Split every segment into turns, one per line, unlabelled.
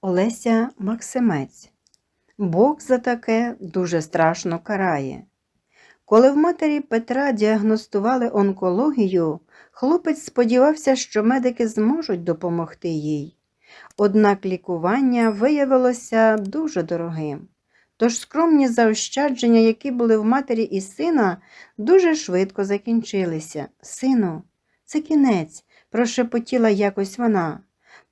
Олеся Максимець. Бог за таке дуже страшно карає. Коли в матері Петра діагностували онкологію, хлопець сподівався, що медики зможуть допомогти їй. Однак лікування виявилося дуже дорогим. Тож скромні заощадження, які були в матері і сина, дуже швидко закінчилися. Сину, це кінець, прошепотіла якось вона.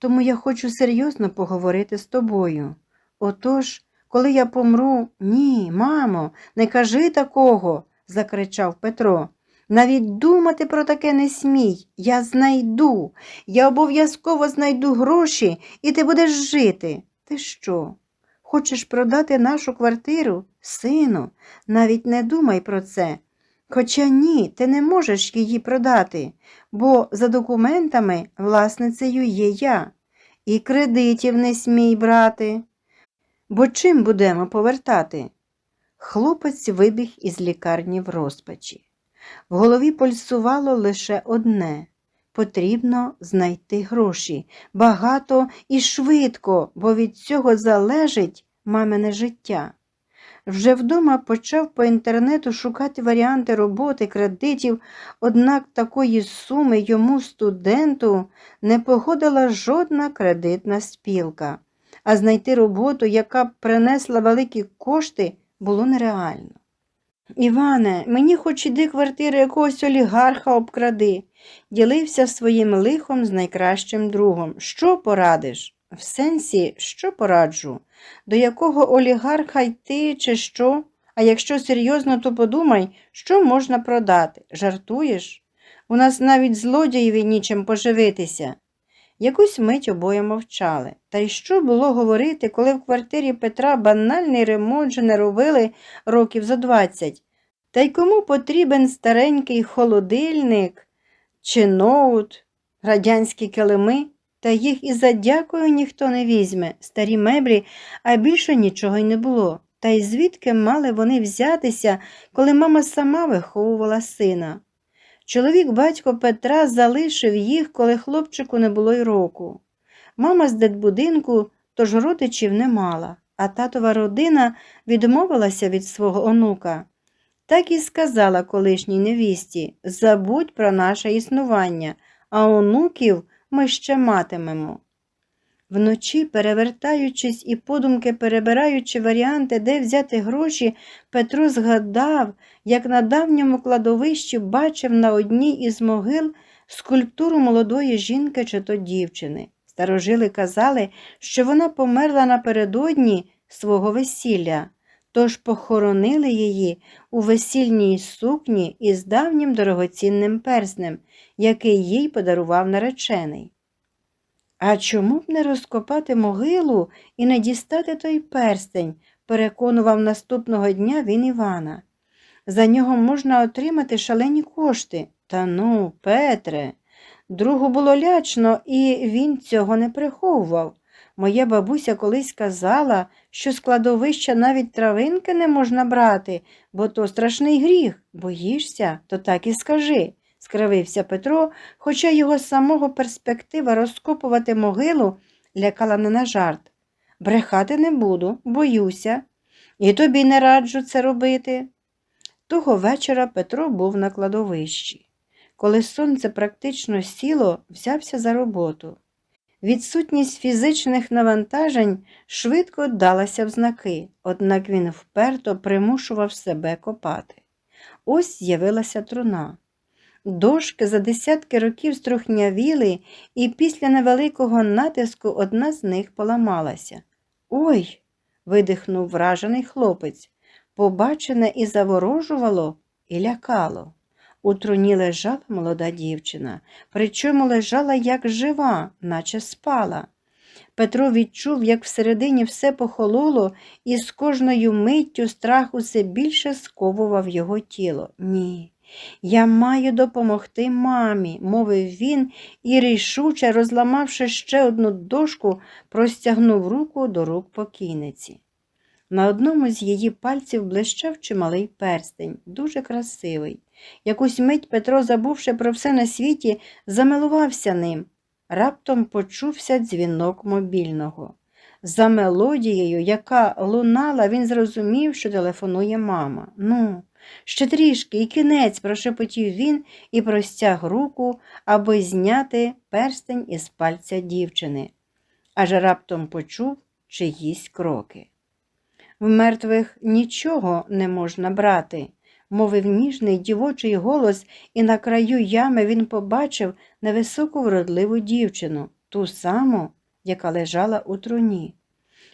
Тому я хочу серйозно поговорити з тобою. Отож, коли я помру, ні, мамо, не кажи такого, закричав Петро. Навіть думати про таке не смій. Я знайду. Я обов'язково знайду гроші, і ти будеш жити. Ти що? Хочеш продати нашу квартиру? Сину, навіть не думай про це. Хоча ні, ти не можеш її продати, бо за документами власницею є я. І кредитів не смій брати. Бо чим будемо повертати? Хлопець вибіг із лікарні в розпачі. В голові пульсувало лише одне потрібно знайти гроші багато і швидко, бо від цього залежить мамине життя. Вже вдома почав по інтернету шукати варіанти роботи, кредитів, однак такої суми йому, студенту, не погодила жодна кредитна спілка, а знайти роботу, яка б принесла великі кошти, було нереально. Іване, мені хоч іди квартири якогось олігарха обкради, ділився своїм лихом з найкращим другом. Що порадиш? В сенсі, що пораджу? До якого олігарха йти чи що? А якщо серйозно, то подумай, що можна продати. Жартуєш? У нас навіть злодієві нічим поживитися. Якусь мить обоє мовчали. Та й що було говорити, коли в квартирі Петра банальний ремонт же не робили років за двадцять? Та й кому потрібен старенький холодильник чи ноут, радянські килими? Та їх і за дякую ніхто не візьме, старі меблі, а більше нічого й не було. Та й звідки мали вони взятися, коли мама сама виховувала сина? Чоловік батько Петра залишив їх, коли хлопчику не було й року. Мама з дитбудинку, тож родичів не мала, а татова родина відмовилася від свого онука. Так і сказала колишній невісті забудь про наше існування, а онуків ми ще матимемо. Вночі, перевертаючись і подумки перебираючи варіанти, де взяти гроші, Петро згадав, як на давньому кладовищі бачив на одній із могил скульптуру молодої жінки чи то дівчини. Старожили казали, що вона померла напередодні свого весілля, тож похоронили її у весільній сукні із давнім дорогоцінним перснем, який їй подарував наречений. А чому б не розкопати могилу і не дістати той перстень, переконував наступного дня він Івана. За нього можна отримати шалені кошти. Та ну, Петре, другу було лячно, і він цього не приховував. Моя бабуся колись казала, що з кладовища навіть травинки не можна брати, бо то страшний гріх. Боїшся, то так і скажи скривився Петро, хоча його самого перспектива розкопувати могилу лякала не на жарт. Брехати не буду, боюся, і тобі не раджу це робити. Того вечора Петро був на кладовищі. Коли сонце практично сіло, взявся за роботу. Відсутність фізичних навантажень швидко далася в знаки, однак він вперто примушував себе копати. Ось з'явилася труна. Дошки за десятки років струхнявіли, і після невеликого натиску одна з них поламалася. Ой. видихнув вражений хлопець. Побачене і заворожувало, і лякало. У труні лежала молода дівчина, причому лежала як жива, наче спала. Петро відчув, як всередині все похололо, і з кожною миттю страх усе більше сковував його тіло. Ні. Я маю допомогти мамі, мовив він і, рішуче, розламавши ще одну дошку, простягнув руку до рук покійниці. На одному з її пальців блищав чималий перстень, дуже красивий. Якусь мить Петро, забувши про все на світі, замилувався ним. Раптом почувся дзвінок мобільного. За мелодією, яка лунала, він зрозумів, що телефонує мама. Ну, ще трішки і кінець, прошепотів він і простяг руку, аби зняти перстень із пальця дівчини, аж раптом почув чиїсь кроки. В мертвих нічого не можна брати, мовив ніжний дівочий голос, і на краю ями він побачив невисоку вродливу дівчину, ту саму, яка лежала у труні.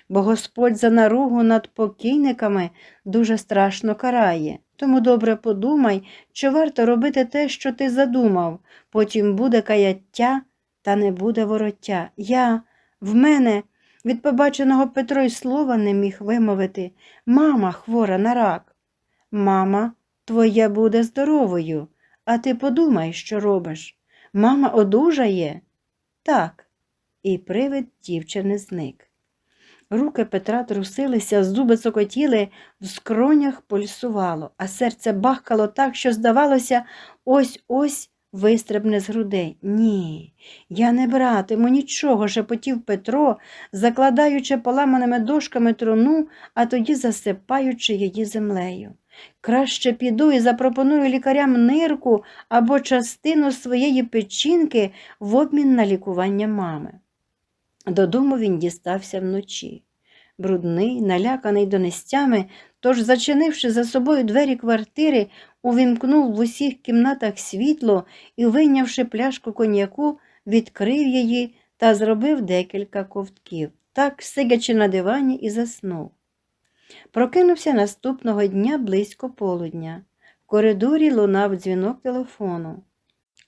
Бо Господь за наругу над покійниками дуже страшно карає. Тому добре подумай, чи варто робити те, що ти задумав, потім буде каяття, та не буде вороття. Я, в мене, від побаченого Петро й слова не міг вимовити. Мама хвора на рак. Мама твоя буде здоровою, а ти подумай, що робиш. Мама одужає? Так. І привид дівчини зник. Руки Петра трусилися, зуби цокотіли, в скронях пульсувало, а серце бахкало так, що, здавалося, ось-ось вистрибне з грудей. Ні, я не братиму нічого, шепотів Петро, закладаючи поламаними дошками труну, а тоді засипаючи її землею. Краще піду і запропоную лікарям нирку або частину своєї печінки в обмін на лікування мами. Додому він дістався вночі. Брудний, наляканий донестями, тож, зачинивши за собою двері квартири, увімкнув в усіх кімнатах світло і, вийнявши пляшку коньяку, відкрив її та зробив декілька ковтків, так, сидячи на дивані, і заснув. Прокинувся наступного дня близько полудня. В коридорі лунав дзвінок телефону.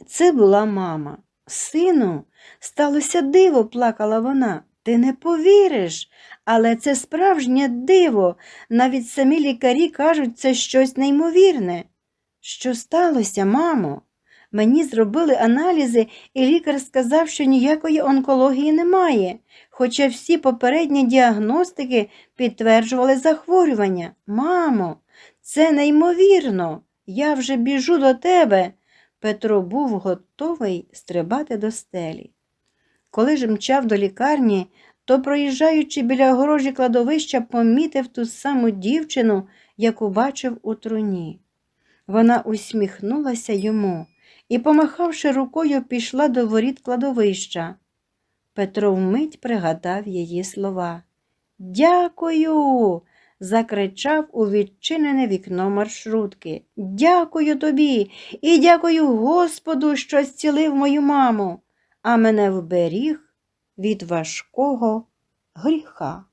Це була мама. Сину, сталося диво, плакала вона. Ти не повіриш, але це справжнє диво. Навіть самі лікарі кажуть, це щось неймовірне. Що сталося, мамо? Мені зробили аналізи, і лікар сказав, що ніякої онкології немає, хоча всі попередні діагностики підтверджували захворювання. Мамо, це неймовірно. Я вже біжу до тебе. Петро був готовий стрибати до стелі. Коли ж мчав до лікарні, то, проїжджаючи біля огорожі кладовища, помітив ту саму дівчину, яку бачив у труні. Вона усміхнулася йому і, помахавши рукою, пішла до воріт кладовища. Петро вмить пригадав її слова. Дякую. закричав у відчинене вікно маршрутки. Дякую тобі і дякую Господу, що зцілив мою маму, а мене вберіг від важкого гріха.